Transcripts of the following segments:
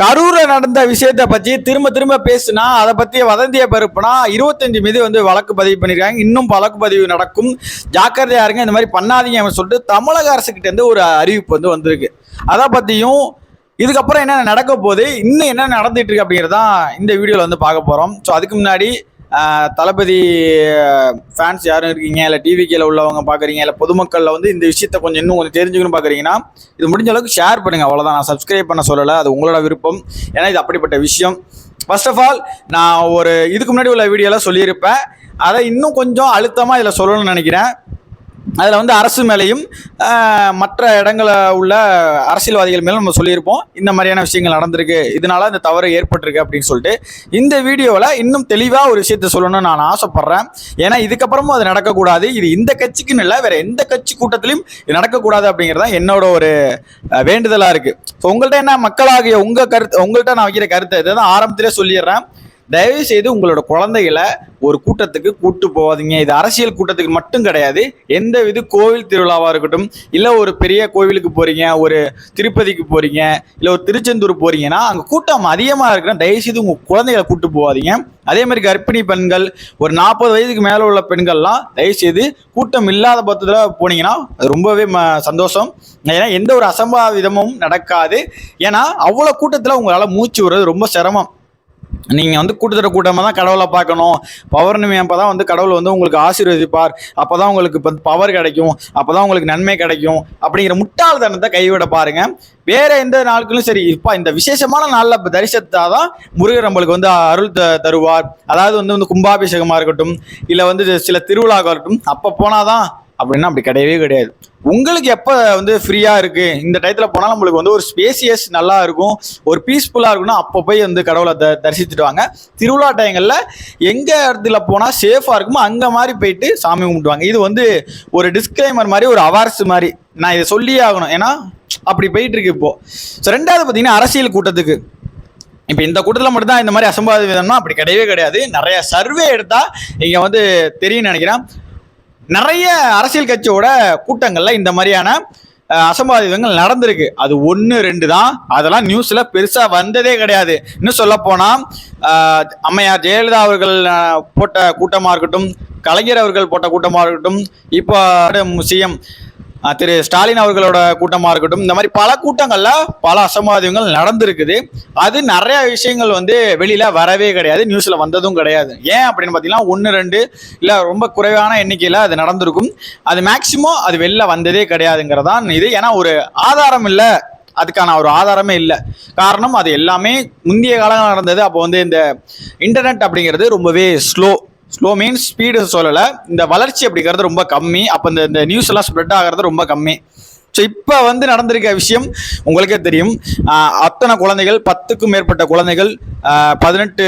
கரூர்ல நடந்த விஷயத்தை பத்தி திரும்ப திரும்ப பேசுனா அதை பத்தி வதந்திய பருப்புனா இருபத்தஞ்சு மீது வந்து வழக்கு பதிவு பண்ணிருக்காங்க. இன்னும் வழக்கு பதிவு நடக்கும். ஜாக்கிரதையா இருங்க இந்த மாதிரி பண்ணாதீங்க அப்படின்னு சொல்லிட்டு தமிழக அரசு கிட்ட இருந்து ஒரு அறிவிப்பு வந்து வந்திருக்கு. அதை பத்தியும் இதுக்கப்புறம் என்ன நடக்க போகுது இன்னும் என்ன நடந்துட்டு இருக்கு அப்படிங்கிறதான் இந்த வீடியோல வந்து பார்க்க போறோம். ஸோ அதுக்கு முன்னாடி தளபதி ஃபேன்ஸ் யாரும் இருக்கீங்க? இல்லை டிவிக்கில் உள்ளவங்க பார்க்குறீங்க இல்லை பொதுமக்களில் வந்து இந்த விஷயத்த கொஞ்சம் இன்னும் கொஞ்சம் தெரிஞ்சுக்கணும் பார்க்குறீங்கன்னா இது முடிஞ்ச அளவுக்கு ஷேர் பண்ணுங்கள் அவ்வளோதான் நான் சப்ஸ்கிரைப் பண்ண சொல்லலை. அது உங்களோட விருப்பம். ஏன்னா இது அப்படிப்பட்ட விஷயம். ஃபர்ஸ்ட் ஆஃப் ஆல் நான் ஒரு இதுக்கு முன்னாடி உள்ள வீடியோவில் சொல்லியிருப்பேன். அதை இன்னும் கொஞ்சம் அழுத்தமாக இதில் சொல்லணும்னு நினைக்கிறேன். அதில் வந்து அரசு மேலேயும் மற்ற இடங்களில் உள்ள அரசியல்வாதிகள் மேலும் நம்ம சொல்லியிருப்போம். இந்த மாதிரியான விஷயங்கள் நடந்திருக்கு. இதனால இந்த தவறு ஏற்பட்டிருக்கு அப்படின்னு சொல்லிட்டு இந்த வீடியோவில் இன்னும் தெளிவாக ஒரு விஷயத்த சொல்லணும்னு நான் ஆசைப்பட்றேன். ஏன்னா இதுக்கப்புறமும் அது நடக்கக்கூடாது. இது இந்த கட்சிக்குன்னு இல்லை வேறு எந்த கட்சி கூட்டத்திலையும் இது நடக்கக்கூடாது அப்படிங்கிறது தான் என்னோட ஒரு வேண்டுதலாக இருக்குது ஸோ உங்கள்கிட்ட என்ன மக்களாகிய உங்கள் கருத்து உங்கள்கிட்ட நான் வைக்கிற கருத்தை இதை தான் ஆரம்பத்திலே சொல்லிடுறேன். தயவு செய்து உங்களோட குழந்தைகளை ஒரு கூட்டத்துக்கு கூட்டு போவாதீங்க இது அரசியல் கூட்டத்துக்கு மட்டும் கிடையாது. எந்த வித கோவில் திருவிழாவாக இருக்கட்டும் இல்லை ஒரு பெரிய கோவிலுக்கு போறீங்க ஒரு திருப்பதிக்கு போறீங்க இல்லை ஒரு திருச்செந்தூர் போறீங்கன்னா அங்கே கூட்டம் அதிகமாக இருக்குன்னா தயவு செய்து உங்கள் குழந்தைகளை கூட்டு போகாதீங்க. அதே மாதிரி கர்ப்பிணி பெண்கள் ஒரு நாற்பது வயதுக்கு மேலே உள்ள பெண்கள்லாம் தயவு செய்து கூட்டம் இல்லாத பட்சத்தில் போனீங்கன்னா அது ரொம்பவே ம சந்தோஷம். ஏன்னா எந்த ஒரு அசம்பாவிதமும் நடக்காது. ஏன்னா அவ்வளோ கூட்டத்தில் உங்களால் மூச்சு விடுறது ரொம்ப சிரமம். நீங்கள் வந்து கூட்டத்தோட கூட்டமாக தான் கடவுளை பார்க்கணும். பௌர்ணமி அப்போ தான் வந்து கடவுள் வந்து உங்களுக்கு ஆசீர்வதிப்பார். அப்போ தான் உங்களுக்கு இப்போ பவர் கிடைக்கும். அப்போ தான் உங்களுக்கு நன்மை கிடைக்கும். அப்படிங்கிற முட்டாள்தனத்தை கைவிட பாருங்கள் வேறு எந்த நாட்களும் சரி இப்போ இந்த விசேஷமான நாளில் இப்போ தரிசத்தா தான் முருகர் நம்மளுக்கு வந்து அருள் த தருவார். அதாவது வந்து வந்து கும்பாபிஷேகமாக இருக்கட்டும் இல்லை வந்து சில திருவிழாவாக இருக்கட்டும் அப்போ போனாதான் அப்படின்னா அப்படி கிடையவே கிடையாது. உங்களுக்கு எப்போ வந்து ஃப்ரீயாக இருக்குது இந்த டயத்தில் போனால் நம்மளுக்கு வந்து ஒரு ஸ்பேசியஸ் நல்லா இருக்கும். ஒரு பீஸ்ஃபுல்லாக இருக்கும்னா அப்போ போய் வந்து கடவுளை த தரிசித்துட்டு வாங்க. திருவிழா டயங்களில் எங்கே இடத்துல போனால் சேஃபாக இருக்குமோ அங்கே மாதிரி போயிட்டு சாமி கும்பிட்டுவாங்க இது வந்து ஒரு டிஸ்க்ளைமர் மாதிரி ஒரு அவார்ஸ் மாதிரி. நான் இதை சொல்லியே ஆகணும். ஏன்னா அப்படி போயிட்டு இருக்கு ஸோ ரெண்டாவது பார்த்தீங்கன்னா அரசியல் கூட்டத்துக்கு. இப்போ இந்த கூட்டத்தில் மட்டும்தான் இந்த மாதிரி அசம்பாவிதம்னா அப்படி கிடையவே கிடையாது. நிறைய சர்வே எடுத்தால் இங்கே வந்து தெரியும்னு நினைக்கிறேன். நிறைய அரசியல் கட்சியோட கூட்டங்களில் இந்த மாதிரியான அசம்பாவிதங்கள் நடந்திருக்கு. அது ஒன்று ரெண்டு தான். அதெல்லாம் நியூஸில் பெருசாக வந்ததே கிடையாது. இன்னும் சொல்ல போனால் அம்மையார் ஜெயலலிதா அவர்கள் போட்ட கூட்டமாக இருக்கட்டும் கலைஞர் அவர்கள் போட்ட கூட்டமாக இருக்கட்டும் இப்போ சிஎம் திரு ஸ்டாலின் அவர்களோட கூட்டமாக இருக்கட்டும். இந்த மாதிரி பல கூட்டங்களில் பல அசம்பாவிதங்கள் நடந்திருக்குது. அது நிறைய விஷயங்கள் வந்து வெளியில் வரவே கிடையாது. நியூஸில் வந்ததும் கிடையாது. ஏன் அப்படின்னு பார்த்தீங்கன்னா ஒன்று ரெண்டு இல்லை ரொம்ப குறைவான எண்ணிக்கையில் அது நடந்திருக்கும். அது மேக்சிமம் அது வெளில வந்ததே கிடையாதுங்கிறதான் இது. ஏன்னா ஒரு ஆதாரம் இல்லை. அதுக்கான ஒரு ஆதாரமே இல்லை. காரணம் அது எல்லாமே முந்தைய காலம் நடந்தது. அப்போ வந்து இந்த இன்டர்நெட் அப்படிங்கிறது ரொம்பவே ஸ்லோ ஸ்லோ மீன்ஸ் ஸ்பீடு சொல்லலை. இந்த வளர்ச்சி அப்படிங்கிறது ரொம்ப கம்மி. அப்போ இந்த இந்த நியூஸ் எல்லாம் ஸ்ப்ரெட் ஆகிறது ரொம்ப கம்மி. ஸோ இப்போ வந்து நடந்திருக்க விஷயம் உங்களுக்கே தெரியும். அத்தனை குழந்தைகள் பத்துக்கும் மேற்பட்ட குழந்தைகள் பதினெட்டு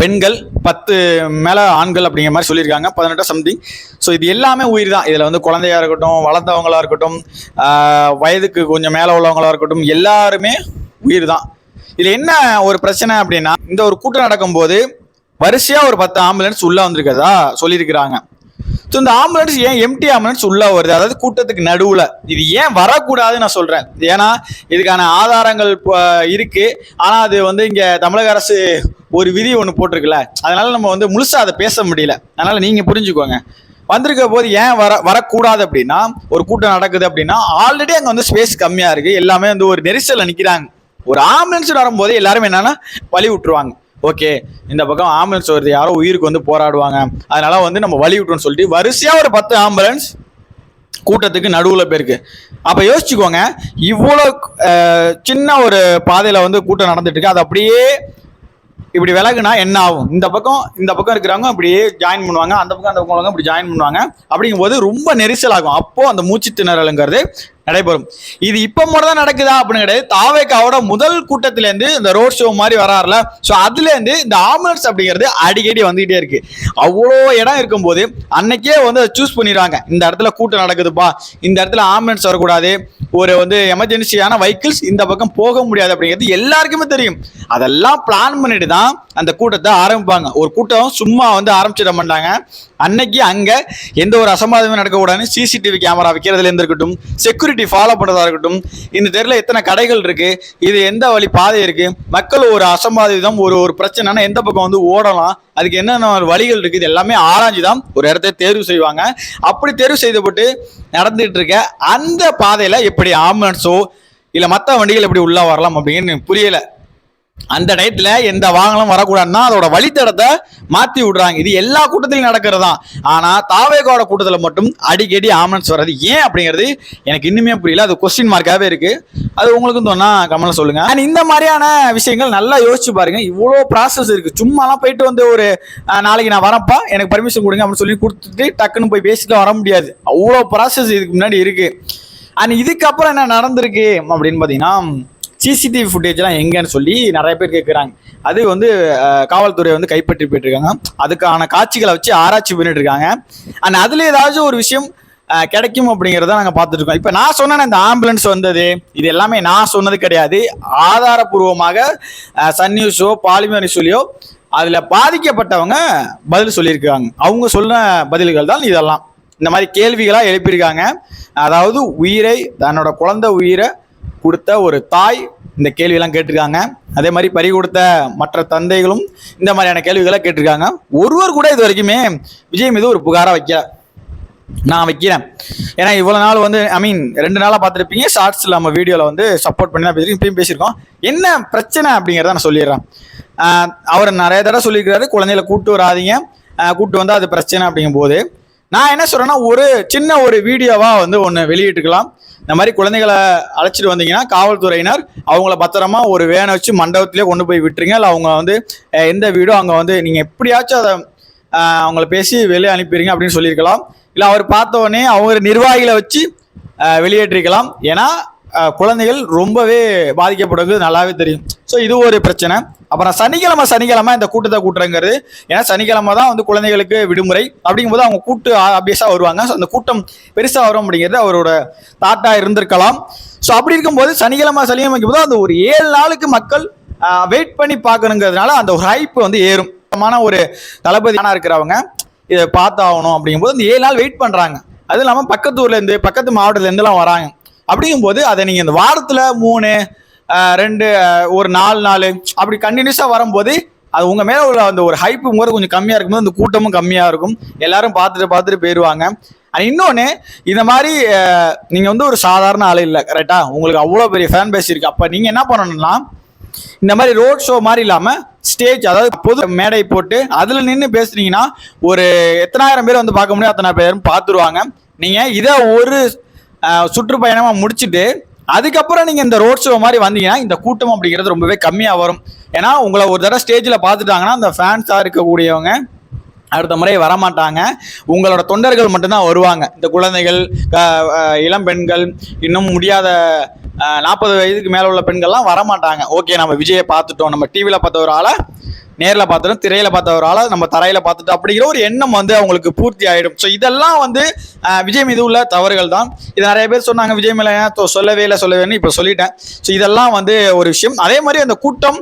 பெண்கள் பத்து மேலே ஆண்கள் அப்படிங்கிற மாதிரி சொல்லியிருக்காங்க. பதினெட்டு சம்திங் ஸோ இது எல்லாமே உயிர் தான் இதில் வந்து குழந்தையாக இருக்கட்டும் வளர்ந்தவங்களாக இருக்கட்டும் வயதுக்கு கொஞ்சம் மேலே உள்ளவங்களாக இருக்கட்டும் எல்லாருமே உயிர் தான் இதில் என்ன ஒரு பிரச்சனை அப்படின்னா இந்த ஒரு கூட்டம் நடக்கும்போது வரிசையாக ஒரு பத்து ஆம்புலன்ஸ் உள்ளே வந்திருக்கதா சொல்லியிருக்கிறாங்க. ஸோ இந்த ஆம்புலன்ஸ் ஏன் எம்டி ஆம்புலன்ஸ் உள்ள வருது? அதாவது கூட்டத்துக்கு நடுவில். இது ஏன் வரக்கூடாதுன்னு நான் சொல்கிறேன் ஏன்னா இதுக்கான ஆதாரங்கள் இப்போ இருக்கு. ஆனால் அது வந்து இங்கே தமிழக அரசு ஒரு விதி ஒன்று போட்டிருக்குல்ல. அதனால நம்ம வந்து முழுசாக அதை பேச முடியல. அதனால நீங்கள் புரிஞ்சுக்கோங்க. வந்திருக்க போது ஏன் வர வரக்கூடாது அப்படின்னா ஒரு கூட்டம் நடக்குது அப்படின்னா ஆல்ரெடி அங்கே வந்து ஸ்பேஸ் கம்மியாக இருக்குது எல்லாமே வந்து ஒரு நெரிசலில் நிற்கிறாங்க ஒரு ஆம்புலன்ஸ் வரும்போது எல்லாருமே என்னென்னா வழி விட்டுருவாங்க. ஓகே இந்த பக்கம் ஆம்புலன்ஸ் வருது யாரோ உயிருக்கு வந்து போராடுவாங்க. அதனால வந்து நம்ம வழி விட்டோம்னு சொல்லிட்டு வரிசையாக ஒரு பத்து ஆம்புலன்ஸ் கூட்டத்துக்கு நடுவில் போயிருக்கு. அப்போ யோசிச்சுக்கோங்க இவ்வளோ சின்ன ஒரு பாதையில் வந்து கூட்டம் நடந்துட்டு இருக்கு. அது அப்படியே இப்படி விலகுனா என்ன ஆகும்? இந்த பக்கம் இந்த பக்கம் இருக்கிறவங்க அப்படியே ஜாயின் பண்ணுவாங்க அந்த பக்கம் அந்த பக்கம் இப்படி ஜாயின் பண்ணுவாங்க. அப்படிங்கும்போது ரொம்ப நெரிசல் ஆகும் அப்போது அந்த மூச்சு திணறலுங்கிறது நடைபெறும். இது இப்போ மட்டும் தான் நடக்குதா அப்படின்னு கிடையாது தாவேக்காவோட முதல் கூட்டத்திலேருந்து இந்த ரோட் ஷோ மாதிரி வராருல. ஸோ அதுலேருந்து இந்த ஆம்புலன்ஸ் அப்படிங்கிறது அடிக்கடி வந்துகிட்டே இருக்கு. அவ்வளோ இடம் இருக்கும்போது அன்னைக்கே வந்து அதை சூஸ் பண்ணிடுவாங்க. இந்த இடத்துல கூட்டம் நடக்குதுப்பா. இந்த இடத்துல ஆம்புலன்ஸ் வரக்கூடாது. ஒரு வந்து எமர்ஜென்சியான வெஹிக்கிள்ஸ் இந்த பக்கம் போக முடியாது அப்படிங்கிறது எல்லாருக்குமே தெரியும். அதெல்லாம் பிளான் பண்ணிட்டு தான் அந்த கூட்டத்தை ஆரம்பிப்பாங்க. ஒரு கூட்டம் சும்மா வந்து ஆரம்பிச்சிட மாட்டாங்க. அன்னைக்கு அங்க எந்த ஒரு அசம்பாதமும் நடக்கக்கூடாதுன்னு சிசிடிவி கேமரா வைக்கிறதுலேருந்து இருக்கட்டும் செக்யூரிட்டி செக்யூரிட்டி ஃபாலோ பண்ணுறதா இருக்கட்டும் இந்த தெருவில் எத்தனை கடைகள் இருக்குது இது எந்த வழி பாதை இருக்கு மக்கள் ஒரு அசம்பாதிதம் ஒரு ஒரு பிரச்சனைனா எந்த பக்கம் வந்து ஓடலாம் அதுக்கு என்னென்ன வழிகள் இருக்குது எல்லாமே ஆராய்ஞ்சு தான் ஒரு இடத்த தேர்வு செய்வாங்க. அப்படி தேர்வு செய்தப்பட்டு நடந்துட்டு இருக்க அந்த பாதையில் எப்படி ஆம்புலன்ஸோ இல்லை மற்ற வண்டிகள் எப்படி உள்ளே வரலாம் அப்படின்னு புரியலை. அந்த டயத்தில் எந்த வாகனம் வரக்கூடாதுன்னா அதோட வழித்தடத்தை மாற்றி விடுறாங்க. இது எல்லா கூட்டத்திலும் நடக்கிறது. தான் ஆனால் தாவேகோட கூட்டத்தில் மட்டும் அடிக்கடி ஆம்புலன்ஸ் வர்றது ஏன் அப்படிங்கிறது எனக்கு இன்னுமே புரியல. அது கொஸ்டின் மார்க்காகவே இருக்குது அது உங்களுக்கும் தோணா கமலை சொல்லுங்கள் அண்ட் இந்த மாதிரியான விஷயங்கள் நல்லா யோசிச்சு பாருங்க. இவ்வளோ ப்ராசஸ் இருக்குது சும்மாலாம் போயிட்டு வந்து ஒரு நாளைக்கு நான் வரப்பா எனக்கு பர்மிஷன் கொடுங்க அப்படின்னு சொல்லி கொடுத்துட்டு டக்குன்னு போய் பேசிட்டு வர முடியாது. அவ்வளோ ப்ராசஸ் இதுக்கு முன்னாடி இருக்குது அண்ட் இதுக்கப்புறம் என்ன நடந்திருக்கு அப்படின்னு பார்த்தீங்கன்னா சிசிடிவி ஃபுட்டேஜ்லாம் எங்கன்னு சொல்லி நிறைய பேர் கேட்குறாங்க அது வந்து காவல்துறை வந்து கைப்பற்றி போயிட்டு இருக்காங்க அதுக்கான காட்சிகளை வச்சு ஆராய்ச்சி பண்ணிட்டு இருக்காங்க. அண்ட் அதுல ஏதாச்சும் ஒரு விஷயம் கிடைக்கும் அப்படிங்கிறத நாங்கள் பார்த்துட்டு இருக்கோம் இப்போ நான் சொன்னேன் இந்த ஆம்புலன்ஸ் வந்தது. இது எல்லாமே நான் சொன்னது கிடையாது. ஆதாரபூர்வமாக சன் நியூஸோ பாலிமர் நியூஸ்லையோ அதில் பாதிக்கப்பட்டவங்க பதில் சொல்லியிருக்காங்க. அவங்க சொன்ன பதில்கள் தான் இதெல்லாம். இந்த மாதிரி கேள்விகளாக எழுப்பியிருக்காங்க. அதாவது உயிரை தன்னோட குழந்தை உயிரை கொடுத்த ஒரு தாய் இந்த கேள்வியெல்லாம் கேட்டிருக்காங்க. அதே மாதிரி பறி கொடுத்த மற்ற தந்தைகளும் இந்த மாதிரியான கேள்விகளை கேட்டிருக்காங்க. ஒருவர் கூட இது வரைக்குமே விஜய் மீது ஒரு புகாராக வைக்கல. நான் வைக்கிறேன். ஏன்னா இவ்வளோ நாள் வந்து ஐ மீன் ரெண்டு நாளாக பார்த்துருப்பீங்க. ஷார்ட்ஸில் நம்ம வீடியோவில் வந்து சப்போர்ட் பண்ணி தான் பேசியிருக்கோம். இப்பயும் பேசியிருக்கோம். என்ன பிரச்சனை அப்படிங்கிறத நான் சொல்லிடுறேன். அவர் நிறைய தடவை சொல்லியிருக்கிறாரு குழந்தைகளை கூட்டு வராதீங்க. கூப்பிட்டு கூட்டு வந்தால் அது பிரச்சனை அப்படிங்கும்போது. நான் என்ன சொல்கிறேன்னா ஒரு சின்ன ஒரு வீடியோவாக வந்து ஒன்று வெளியிட்டுக்கலாம் இந்த மாதிரி குழந்தைகளை அழைச்சிட்டு வந்தீங்கன்னா காவல்துறையினர் அவங்கள பத்திரமா ஒரு வேனை வச்சு மண்டபத்திலே கொண்டு போய் விட்டுருங்க. இல்லை அவங்க வந்து எந்த வீடோ அங்கே வந்து நீங்கள் எப்படியாச்சும் அதை அவங்கள பேசி வெளியே அனுப்பிடுங்க அப்படின்னு சொல்லியிருக்கலாம். இல்லை அவர் பார்த்த உடனே அவங்க நிர்வாகிகளை வச்சு வெளியேற்றிருக்கலாம். ஏன்னா குழந்தைகள் ரொம்பவே பாதிக்கப்படுறது நல்லாவே தெரியும். ஸோ இது ஒரு பிரச்சனை. அப்புறம் சனிக்கிழமை சனிக்கிழமை இந்த கூட்டத்தை கூட்டுறங்கிறது. ஏன்னா சனிக்கிழமை தான் வந்து குழந்தைகளுக்கு விடுமுறை. அப்படிங்கும்போது அவங்க கூட்டு ஆபியஸாக வருவாங்க. ஸோ அந்த கூட்டம் பெருசாக வரும் அப்படிங்கிறது அவரோட தாட்டாக இருந்திருக்கலாம். ஸோ அப்படி இருக்கும்போது சனிக்கிழமை சனிக்கிழமைக்கும் போது அந்த ஒரு ஏழு நாளுக்கு மக்கள் வெயிட் பண்ணி பார்க்கணுங்கிறதுனால அந்த ஒரு ஹைப் வந்து ஏறும். ஒரு தளபதியான இருக்கிறவங்க இதை பார்த்தாகணும் அப்படிங்கும்போது இந்த ஏழு நாள் வெயிட் பண்ணுறாங்க அதுவும் இல்லாமல் பக்கத்து ஊர்லேருந்து பக்கத்து மாவட்டத்துலேருந்துலாம் வராங்க. அப்படிங்கும்போது அதை நீங்கள் இந்த வாரத்தில் மூணு ரெண்டு ஒரு நாலு நாலு அப்படி கண்டினியூஸாக வரும்போது அது உங்கள் மேலே உள்ள அந்த ஒரு ஹைப்புங்கிறது கொஞ்சம் கம்மியாக இருக்கும்போது அந்த கூட்டமும் கம்மியாக இருக்கும். எல்லாரும் பார்த்துட்டு பார்த்துட்டு போயிடுவாங்க அண்ட் இன்னொன்று இந்த மாதிரி நீங்கள் வந்து ஒரு சாதாரண ஆள் இல்லை கரெக்டாக உங்களுக்கு அவ்வளோ பெரிய ஃபேன் பேஸ் இருக்குது அப்போ நீங்கள் என்ன பண்ணணும்னா இந்த மாதிரி ரோட் ஷோ மாதிரி இல்லாமல் ஸ்டேஜ் அதாவது பொது மேடை போட்டு அதில் நின்று பேசுனீங்கன்னா ஒரு எத்தனாயிரம் பேர் வந்து பார்க்க முடியும் அத்தனை பேரும் பார்த்துருவாங்க. நீங்கள் இதை ஒரு சுற்றுப்பயணமாக முடிச்சுட்டு அதுக்கப்புறம் நீங்கள் இந்த ரோட் ஷோ மாதிரி வந்தீங்கன்னா இந்த கூட்டம் அப்படிங்கிறது ரொம்பவே கம்மியாக வரும். ஏன்னா உங்களை ஒரு தடவை ஸ்டேஜில் பார்த்துட்டாங்கன்னா அந்த ஃபேன்ஸாக இருக்கக்கூடியவங்க அடுத்த முறை வரமாட்டாங்க. உங்களோட தொண்டர்கள் மட்டும்தான் வருவாங்க. இந்த குழந்தைகள் இளம் பெண்கள் இன்னும் முடியாத நாற்பது வயதுக்கு மேலே உள்ள பெண்கள்லாம் வரமாட்டாங்க. ஓகே நம்ம விஜயை பார்த்துட்டோம். நம்ம டிவியில் பார்த்த ஒரு ஆளை நேரில் பார்த்துட்டோம் திரையில் பார்த்த ஒரு ஆளை நம்ம தரையில் பார்த்துட்டோம் அப்படிங்கிற ஒரு எண்ணம் வந்து அவங்களுக்கு பூர்த்தி ஆகிடும் ஸோ இதெல்லாம் வந்து விஜய் மீது உள்ள தவறுகள் தான். இது நிறைய பேர் சொன்னாங்க விஜய் மேலே சொல்லவே இல்லை சொல்லவேன்னு இப்போ சொல்லிட்டேன். ஸோ இதெல்லாம் வந்து ஒரு விஷயம். அதே மாதிரி அந்த கூட்டம்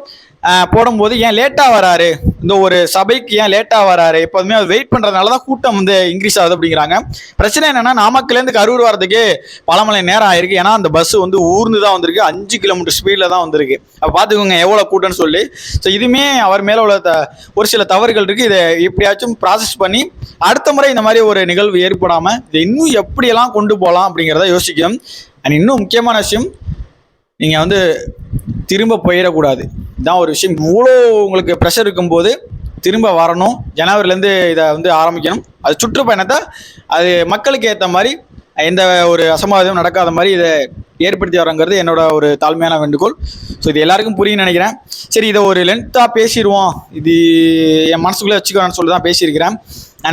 போடும்போது ஏன் லேட்டாக வராரு? இந்த ஒரு சபைக்கு ஏன் லேட்டாக வராரு? எப்போதுமே அவர் வெயிட் பண்ணுறதுனால தான் கூட்டம் வந்து இன்க்ரீஸ் ஆகுது அப்படிங்கிறாங்க. பிரச்சனை என்னன்னா நாமக்கல்லேருந்து கரூர் வரதுக்கு பல மணி நேரம் ஆயிருக்கு. ஏன்னா அந்த பஸ் வந்து ஊர்ந்து தான் வந்திருக்கு. அஞ்சு கிலோமீட்டர் ஸ்பீடில் தான் வந்திருக்கு. அப்போ பார்த்துக்கோங்க எவ்வளோ கூட்டம்னு சொல்லி. ஸோ இதுவுமே அவர் மேலே உள்ள த ஒரு சில தவறுகள் இருக்குது இதை எப்படியாச்சும் ப்ராசஸ் பண்ணி அடுத்த முறை இந்த மாதிரி ஒரு நிகழ்வு ஏற்படாமல் இதை இன்னும் எப்படியெல்லாம் கொண்டு போகலாம் அப்படிங்கிறத யோசிக்கணும். அண்ட் இன்னும் முக்கியமான விஷயம் நீங்கள் வந்து திரும்ப போயிடக்கூடாது. இதான் ஒரு விஷயம். இவ்வளோ உங்களுக்கு ப்ரெஷர் இருக்கும்போது திரும்ப வரணும். ஜனவரிலேருந்து இதை வந்து ஆரம்பிக்கணும். அது சுற்றுப்பயணத்தை அது மக்களுக்கு ஏற்ற மாதிரி எந்த ஒரு அசம்பாவிதம் நடக்காத மாதிரி இதை ஏற்படுத்தி வரங்கிறது என்னோட ஒரு தாழ்மையான வேண்டுகோள். ஸோ இது எல்லாருக்கும் புரியும்னு நினைக்கிறேன். சரி இதை ஒரு லென்த்தாக பேசிடுவோம். இது என் மனசுக்குள்ளே வச்சுக்கோன்னு சொல்லி தான் பேசியிருக்கிறேன்.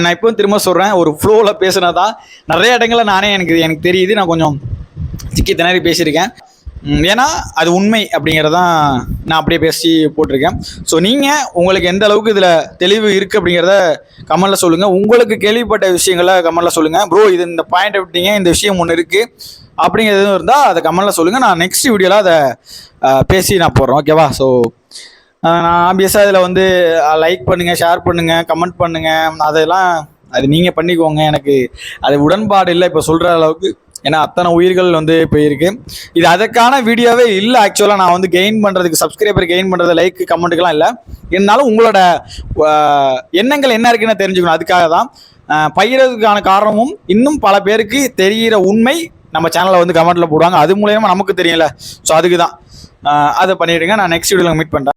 நான் இப்போ திரும்ப சொல்கிறேன் ஒரு ஃப்ளோவில் பேசுனதா நிறைய இடங்களில் நானே எனக்கு எனக்கு தெரியுது. நான் கொஞ்சம் சிக்கி திணறி பேசியிருக்கேன். ஏன்னா அது உண்மை அப்படிங்கிறதான் நான் அப்படியே பேசி போட்டிருக்கேன். ஸோ நீங்கள் உங்களுக்கு எந்த அளவுக்கு இதில் தெளிவு இருக்குது அப்படிங்கிறத கமெண்டில் சொல்லுங்கள் உங்களுக்கு கேள்விப்பட்ட விஷயங்களை கமெண்டில் சொல்லுங்கள் ப்ரோ இது இந்த பாயிண்ட் விட்டீங்க இந்த விஷயம் ஒன்று இருக்குது அப்படிங்கிறது எதுவும் இருந்தால் அதை கமெண்டில் சொல்லுங்கள் நான் நெக்ஸ்ட் வீடியோவில் அதை பேசி நான் போடுறேன். ஓகேவா ஸோ நான் ஆப்வியஸாக இதில் வந்து லைக் பண்ணுங்கள் ஷேர் பண்ணுங்கள் கமெண்ட் பண்ணுங்கள் அதெல்லாம் அது நீங்கள் பண்ணிக்கோங்க. எனக்கு அது உடன்பாடு இல்லை. இப்போ சொல்கிற அளவுக்கு ஏன்னா அத்தனை உயிர்கள் வந்து போயிருக்கு. இது அதற்கான வீடியோவே இல்லை ஆக்சுவலாக நான் வந்து கெயின் பண்ணுறதுக்கு சப்ஸ்கிரைபர் கெயின் பண்ணுறது லைக் கமெண்ட்டுக்கெலாம் இல்லை. இருந்தாலும் உங்களோட எண்ணங்கள் என்ன இருக்குன்னு தெரிஞ்சுக்கணும். அதுக்காக தான் பயிரதுக்கான காரணமும் இன்னும் பல பேருக்கு தெரிகிற உண்மை நம்ம சேனலில் வந்து கமெண்ட்டில் போடுவாங்க. அது மூலயமா நமக்கு தெரியல ஸோ அதுக்கு தான் அதை பண்ணிவிடுங்க நான் நெக்ஸ்ட் வீடியோவில் மீட் பண்ணுறேன்